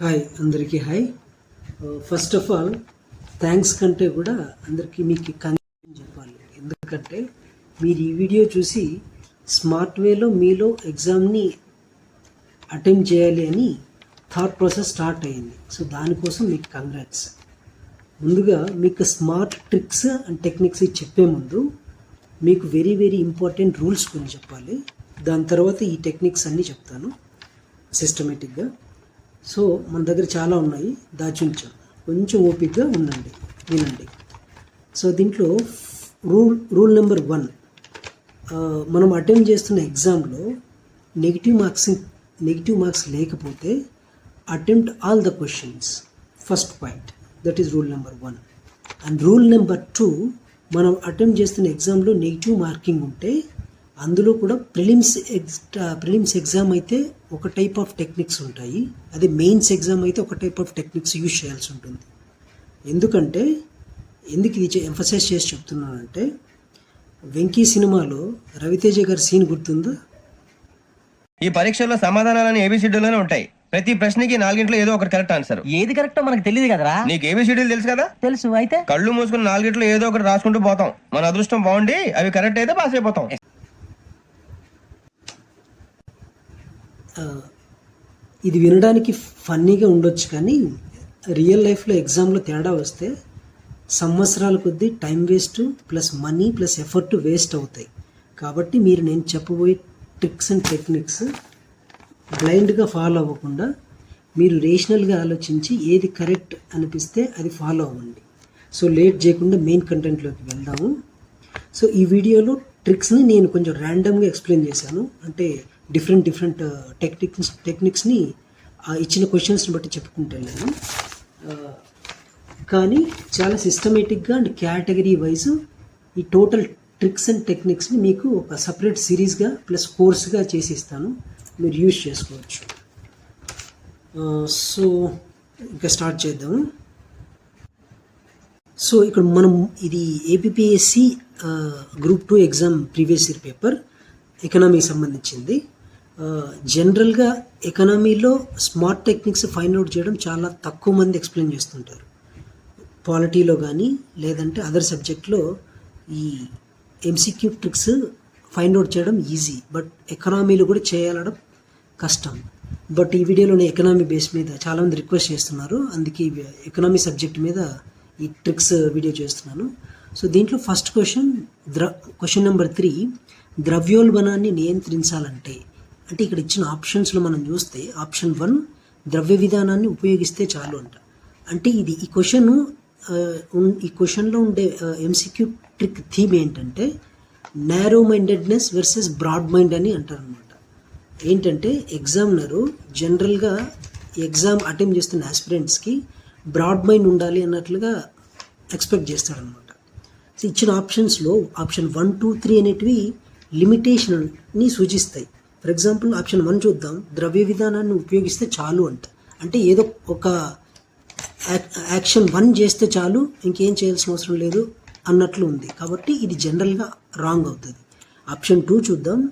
Hi అందరికీ hi. First of all thanks కంటే కూడా అందరికీ మీకు కనెక్షన్ చెప్పాలి. ఎందుకంటే మీరు ఈ వీడియో చూసి స్మార్ట్ వేలో మీలో ఎగ్జామ్ని అటెంప్ట్ చేయాలి అని థాట్ ప్రాసెస్ స్టార్ట్ అయ్యింది సో దానికోసం మీకు కంగ్రాట్స్ ముందుగా మీకు స్మార్ట్ ట్రిక్స్ అండ్ టెక్నిక్స్ చెప్పే ముందు మీకు వెరీ వెరీ ఇంపార్టెంట్ రూల్స్ కొన్ని చెప్పాలి. దాని తర్వాత ఈ టెక్నిక్స్ అన్నీ చెప్తాను సిస్టమేటిక్గా సో మన దగ్గర చాలా ఉన్నాయి. దాచి ఉంచాం కొంచెం ఓపిక్గా ఉండండి. వినండి. సో దీంట్లో రూల్ రూల్ నెంబర్ వన్. మనం అటెంప్ట్ చేస్తున్న ఎగ్జామ్లో నెగిటివ్ మార్క్స్ నెగిటివ్ మార్క్స్ లేకపోతే attempt all the questions. First point that is rule number one and rule number two మనం అటెంప్ట్ చేస్తున్న ఎగ్జామ్లో నెగిటివ్ మార్కింగ్ ఉంటే అందులో కూడా ప్రిలిమ్స్ ఎగ్జ్ ప్రిలిమ్స్ ఎగ్జామ్ అయితే ఒక టైప్ ఆఫ్ టెక్నిక్స్ ఉంటాయి. అదే మెయిన్స్ ఎగ్జామ్ అయితే ఒక టైప్ ఆఫ్ టెక్నిక్స్ యూజ్ చేయాల్సి ఉంటుంది. ఎందుకంటే ఎందుకు ఇది ఎంఫసైజ్ చేసి చెప్తున్నానంటే వెంకీ సినిమాలో రవితేజ గారి సీన్ గుర్తుందా? ఈ పరీక్షల్లో సమాధానాలని ఏబిసిడ్యూల్లోనే ఉంటాయి. ప్రతి ప్రశ్నకి నాలుగింట్లో ఏదో ఒకటి కరెక్ట్ ఆన్సర్ ఏది కరెక్టో మనకు తెలియదు కదరా? నీకు ఏబిసిడ్యూల్ తెలుసు కదా? తెలుసు. అయితే? కళ్ళు మూసుకుని నాలుగింట్లో ఏదో ఒకటి రాసుకుంటూ పోతాం. మన అదృష్టం బాగుండి అవి కరెక్ట్ అయితే పాస్ అయిపోతాం. ఇది వినడానికి ఫన్నీగా ఉండొచ్చు కానీ రియల్ లైఫ్లో ఎగ్జామ్లో తేడా వస్తే సంవత్సరాల కొద్దీ time waste plus money plus effort waste అవుతాయి. కాబట్టి మీరు నేను చెప్పబోయే ట్రిక్స్ అండ్ టెక్నిక్స్ బ్లైండ్గా ఫాలో అవ్వకుండా మీరు రేషనల్గా ఆలోచించి ఏది కరెక్ట్ అనిపిస్తే అది ఫాలో అవ్వండి. సో లేట్ చేయకుండా మెయిన్ కంటెంట్లోకి వెళ్దాము. సో ఈ వీడియోలో ట్రిక్స్ని నేను కొంచెం ర్యాండమ్గా ఎక్స్ప్లెయిన్ చేశాను. అంటే డిఫరెంట్ డిఫరెంట్ టెక్నిక్స్ టెక్నిక్స్ని ఇచ్చిన క్వశ్చన్స్ని బట్టి చెప్పుకుంటాను వెళ్ళాను కానీ చాలా సిస్టమేటిక్గా అండ్ కేటగిరీ వైజ్ ఈ టోటల్ ట్రిక్స్ అండ్ టెక్నిక్స్ని మీకు ఒక సపరేట్ సిరీస్గా ప్లస్ కోర్స్గా చేసి ఇస్తాను మీరు యూజ్ చేసుకోవచ్చు. సో ఇంకా స్టార్ట్ చేద్దాము. సో ఇక్కడ మనం ఇది APSC group two exam previous year paper ఎకనామీకి సంబంధించింది. జనరల్గా ఎకనామీలో స్మార్ట్ టెక్నిక్స్ ఫైండ్ అవుట్ చేయడం చాలా తక్కువ మంది ఎక్స్ప్లెయిన్ చేస్తుంటారు. పాలిటీలో కానీ లేదంటే అదర్ సబ్జెక్ట్లో ఈ ఎంసీక్యూ ట్రిక్స్ ఫైండ్ అవుట్ చేయడం ఈజీ బట్ ఎకనామీలో కూడా చేయాలడం కష్టం. బట్ ఈ వీడియోలో నేను ఎకనామీ బేస్ మీద చాలామంది రిక్వెస్ట్ చేస్తున్నారు. అందుకే ఎకనామీ సబ్జెక్ట్ మీద ఈ ట్రిక్స్ వీడియో చేస్తున్నాను. సో దీంట్లో ఫస్ట్ క్వశ్చన్ ద్ర క్వశ్చన్ నెంబర్ త్రీ ద్రవ్యోల్బణాన్ని నియంత్రించాలంటే అంటే ఇక్కడ ఇచ్చిన ఆప్షన్స్లో మనం చూస్తే ఆప్షన్ వన్ ద్రవ్య విధానాన్ని ఉపయోగిస్తే చాలు అంట. అంటే ఇది ఈ క్వశ్చన్ ఈ క్వశ్చన్లో ఉండే ఎంసీక్యూ ట్రిక్ థీమ్ ఏంటంటే narrow mindedness versus broad mind అని అంటారనమాట ఏంటంటే ఎగ్జామినరు జనరల్గా ఎగ్జామ్ అటెంప్ట్ చేస్తున్న ఆస్పిరెంట్స్కి బ్రాడ్ మైండ్ ఉండాలి అన్నట్లుగా ఎక్స్పెక్ట్ చేస్తాడనమాట సో ఇచ్చిన ఆప్షన్స్లో ఆప్షన్ వన్ టూ త్రీ అనేటివి లిమిటేషన్ని సూచిస్తాయి. ఫర్ ఎగ్జాంపుల్ ఆప్షన్ వన్ చూద్దాం. ద్రవ్య విధానాన్ని ఉపయోగిస్తే చాలు అంట. అంటే ఏదో ఒక యాక్- యాక్షన్ వన్ చేస్తే చాలు ఇంకేం చేయాల్సిన అవసరం లేదు అన్నట్లు ఉంది. కాబట్టి ఇది జనరల్గా రాంగ్ అవుతుంది. ఆప్షన్ టూ చూద్దాం.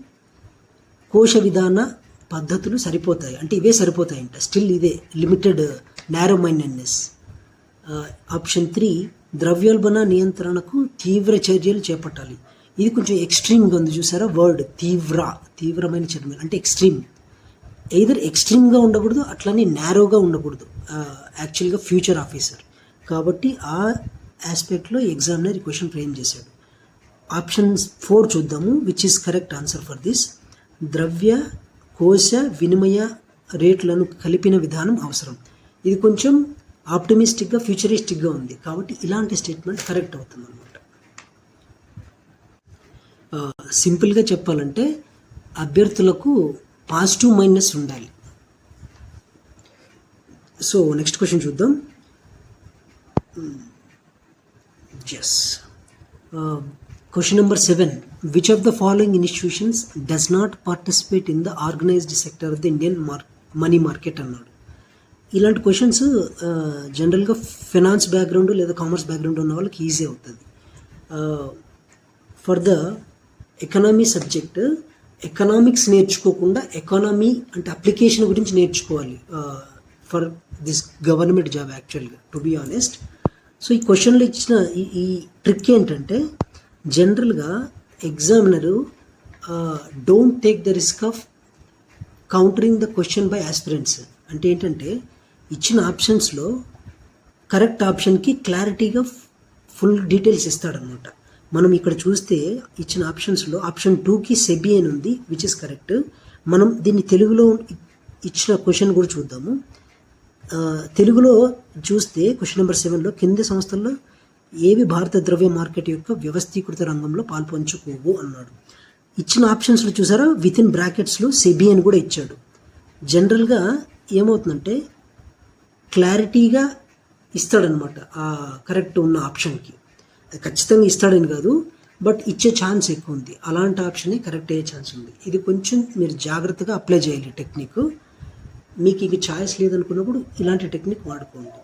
కోశ విధాన పద్ధతులు సరిపోతాయి. అంటే ఇవే సరిపోతాయంట. స్టిల్ ఇదే limited narrow mindedness option three ద్రవ్యోల్బణ నియంత్రణకు తీవ్ర చర్యలు చేపట్టాలి. ఇది కొంచెం ఎక్స్ట్రీమ్గా ఉంది చూసారా? వర్డ్ తీవ్ర తీవ్రమైన చర్మం. అంటే ఎక్స్ట్రీమ్ ఎయిదర్ ఎక్స్ట్రీమ్గా ఉండకూడదు అట్లనే నేరోగా ఉండకూడదు. యాక్చువల్గా ఫ్యూచర్ ఆఫీసర్ కాబట్టి ఆ ఆస్పెక్ట్లో ఎగ్జామినర్ ఈ క్వశ్చన్ ఫ్రేమ్ చేశాడు. ఆప్షన్ ఫోర్ చూద్దాము which is correct answer for this ద్రవ్య కోశ వినిమయ రేట్లను కలిపిన విధానం అవసరం. ఇది కొంచెం ఆప్టమిస్టిక్గా ఫ్యూచరిస్టిక్గా ఉంది. కాబట్టి ఇలాంటి స్టేట్మెంట్ కరెక్ట్ అవుతుంది అనమాట సింపుల్గా చెప్పాలంటే అభ్యర్థులకు పాజిటివ్ మైనస్ ఉండాలి. సో నెక్స్ట్ క్వశ్చన్ చూద్దాం. Hmm. Yes question number seven. Which of the following institutions does not participate in the organised sector of the Indian మార్ మనీ మార్కెట్ అన్నాడు. ఇలాంటి క్వశ్చన్స్ జనరల్గా ఫినాన్స్ బ్యాక్గ్రౌండ్ లేదా కామర్స్ బ్యాక్గ్రౌండ్ ఉన్న వాళ్ళకి easy అవుతుంది. For the economy subject economics నేర్చుకోకుండా economy అంటే అప్లికేషన్ గురించి నేర్చుకోవాలి ఫర్ దిస్ గవర్నమెంట్ జాబ్ యాక్చువల్గా టు బీ ఆనెస్ట్ సో ఈ క్వశ్చన్లో ఇచ్చిన ఈ ఈ ట్రిక్ ఏంటంటే జనరల్గా examiner don't take the risk of countering the question by aspirants అంటే ఏంటంటే ఇచ్చిన ఆప్షన్స్లో కరెక్ట్ ఆప్షన్కి క్లారిటీగా ఫుల్ డీటెయిల్స్ ఇస్తాడనమాట మనం ఇక్కడ చూస్తే ఇచ్చిన ఆప్షన్స్లో ఆప్షన్ టూకి సెబి అని ఉంది విచ్ ఇస్ కరెక్ట్ మనం దీన్ని తెలుగులో ఇచ్చిన క్వశ్చన్ కూడా చూద్దాము. తెలుగులో చూస్తే క్వశ్చన్ నెంబర్ సెవెన్లో కింది సంస్థల్లో ఏవి భారత ద్రవ్య మార్కెట్ యొక్క వ్యవస్థీకృత రంగంలో పాల్పంచుకోవు అన్నాడు. ఇచ్చిన ఆప్షన్స్లో చూసారా? విత్ ఇన్ బ్రాకెట్స్లో సెబీ అని కూడా ఇచ్చాడు. జనరల్గా ఏమవుతుందంటే క్లారిటీగా ఇస్తాడనమాట ఆ కరెక్ట్ ఉన్న ఆప్షన్కి ఖచ్చితంగా ఇస్తాడని కాదు బట్ ఇచ్చే ఛాన్స్ ఎక్కువ ఉంది. అలాంటి ఆప్షనే కరెక్ట్ అయ్యే ఛాన్స్ ఉంది. ఇది కొంచెం మీరు జాగ్రత్తగా అప్లై చేయాలి టెక్నిక్ మీకు ఇక ఛాయిస్ లేదనుకున్నప్పుడు ఇలాంటి టెక్నిక్ వాడుకోండి.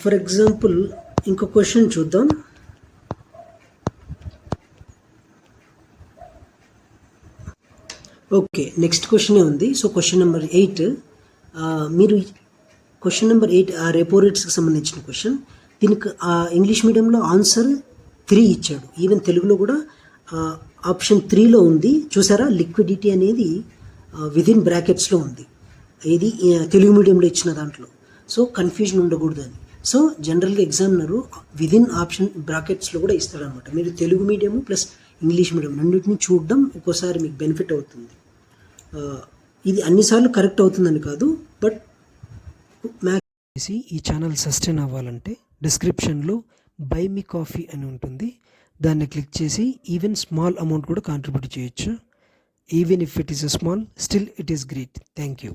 ఫర్ ఎగ్జాంపుల్ ఇంకో క్వశ్చన్ చూద్దాం. ఓకే నెక్స్ట్ క్వశ్చనే ఉంది. సో క్వశ్చన్ నెంబర్ ఎయిట్ మీరు క్వశ్చన్ నెంబర్ ఎయిట్ ఆ రెపో రేట్స్కి సంబంధించిన క్వశ్చన్ దీనికి ఆ ఇంగ్లీష్ మీడియంలో ఆన్సర్ త్రీ ఇచ్చాడు. ఈవెన్ తెలుగులో కూడా ఆప్షన్ త్రీలో ఉంది. చూసారా? లిక్విడిటీ అనేది విదిన్ బ్రాకెట్స్లో ఉంది. ఇది తెలుగు మీడియంలో ఇచ్చిన దాంట్లో. సో కన్ఫ్యూజన్ ఉండకూడదు అని సో జనరల్గా ఎగ్జామినరు విదిన్ ఆప్షన్ బ్రాకెట్స్లో కూడా ఇస్తాడనమాట. మీరు Telugu medium plus English medium రెండింటిని చూడడం ఒక్కోసారి మీకు బెనిఫిట్ అవుతుంది. ఇది అన్నిసార్లు కరెక్ట్ అవుతుందని కాదు బట్ మ్యాథ్స్ ఈ ఛానల్ సస్టైన్ అవ్వాలంటే డిస్క్రిప్షన్లో బై మీ కాఫీ అని ఉంటుంది. దాన్ని క్లిక్ చేసి ఈవెన్ స్మాల్ అమౌంట్ కూడా కాంట్రిబ్యూట్ చేయొచ్చు. Even if it is a small still it is great thank you